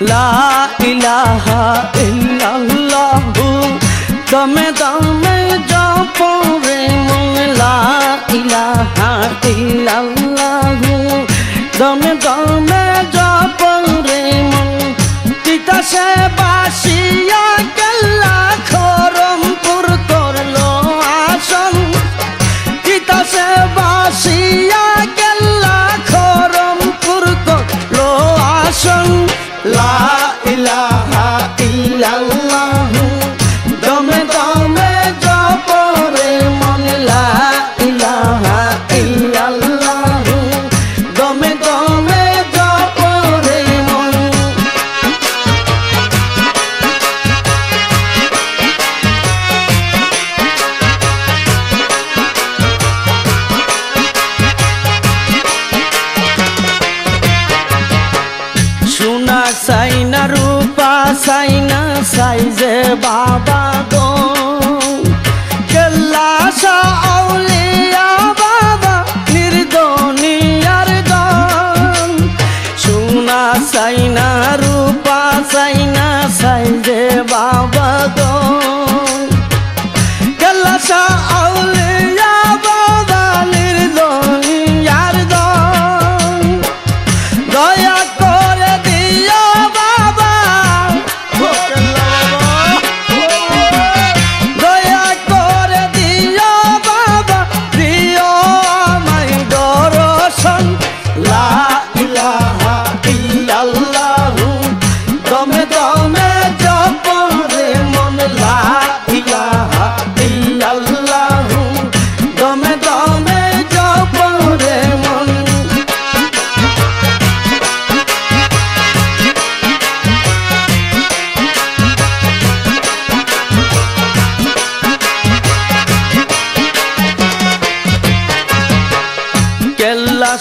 লা ইলাহা ইল্লাল্লাহ। দমে দমে জপ রে লা ইলাহা ইল্লাল্লাহ। দমে দমে জপ রে মন তিতা সে বাসিয়া 爸爸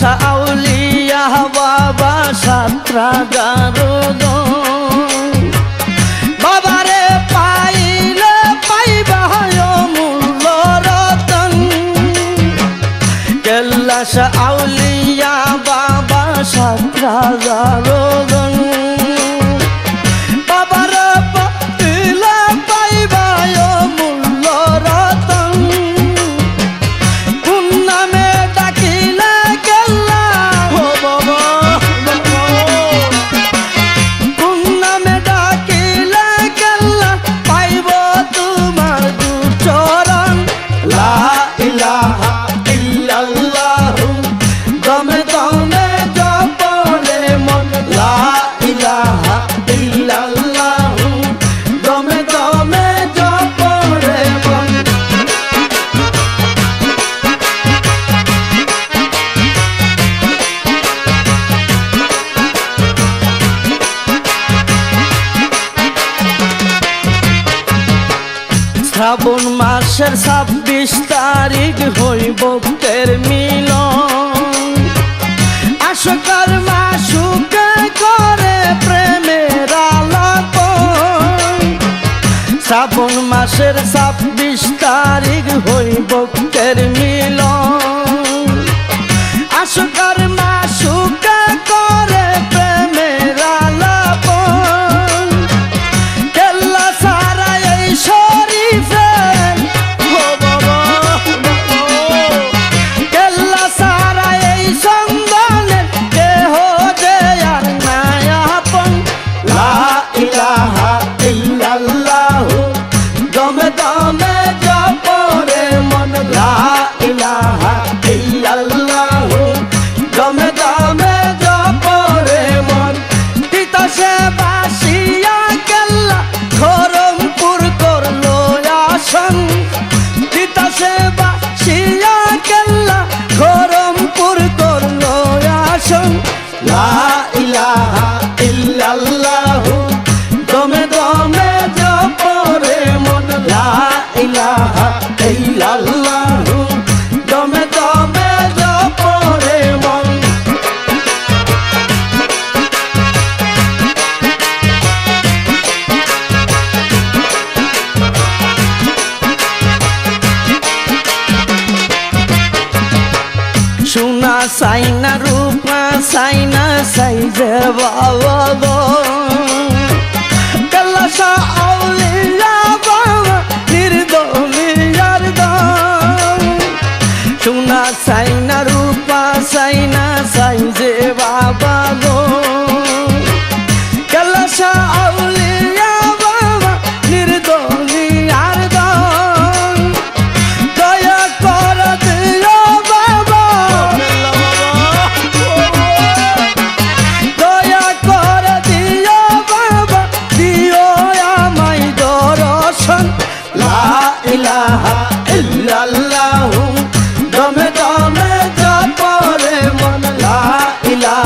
শাউলিয়া বাবা সাত্রাগার শ্রাবণ মাসের ছাব্বিশ তারিখ হই বক্তের মিল আশকার মা করে প্রেমের আলাপ শ্রাবণ মাসের ছাব্বিশ তারিখ হই বক্তের মিল সাইনা রূপা সাইনা সাইজ বাবা